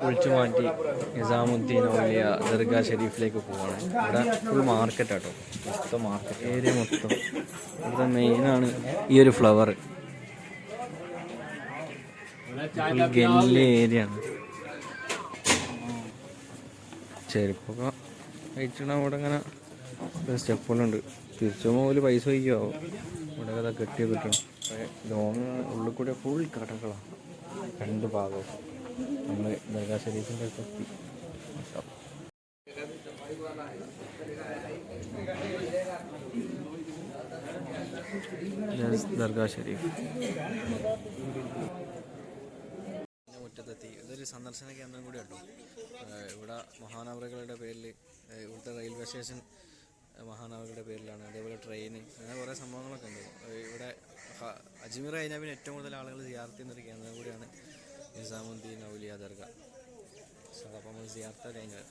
കുളിച്ചു മാറ്റി നിസാമുദ്ദീൻ ഔലിയ ദർഗാ ഷെരീഫിലേക്ക് പോവാണ്. ഇവിടെ ഫുൾ മാർക്കറ്റ് ആട്ടോ. മൊത്തം മാർക്കറ്റ് ഏരിയ മൊത്തം. ഇവിടെ മെയിനാണ് ഈ ഒരു ഫ്ലവർ ഫുൾ ഗെല്ല് ഏരിയ ആണ്. ചെരുപ്പൊക്കെ കഴിച്ചിട്ട് അവിടെ ഇങ്ങനെ സ്റ്റെപ്പുകളുണ്ട് തിരിച്ചു പോകുമ്പോൾ പൈസ വയ്ക്കുമോ ഇവിടെ കഥ കെട്ടിയ കിട്ടണം ലോങ് ഉള്ളിൽ കൂടെ ഫുൾ കടകളാണ് രണ്ട് ഭാഗവും. നമ്മൾ ദർഗാ ഷരീഫിന്റെ അടുത്ത് മുറ്റത്തെത്തി. ഇതൊരു സന്ദർശന കേന്ദ്രം കൂടി ഉണ്ടോ ഇവിടെ മഹാനവറുകളുടെ പേരിൽ ഇവിടുത്തെ റെയിൽവേ സ്റ്റേഷൻ മഹാനവറുകളുടെ പേരിലാണ്. അതേപോലെ ട്രെയിൻ അങ്ങനെ കുറേ സംഭവങ്ങളൊക്കെ ഉണ്ട്. ഇവിടെ അജ്മീർ കഴിഞ്ഞാൽ പിന്നെ ഏറ്റവും കൂടുതൽ ആളുകൾ സിയാർത്ത് ചെയ്യുന്നൊരു കേന്ദ്രം കൂടിയാണ് നിസാമുദ്ദീൻ ഔലിയ ദർഗ സോ അപ്പോൾ നമ്മൾ സിയാർത്ത കഴിഞ്ഞാൽ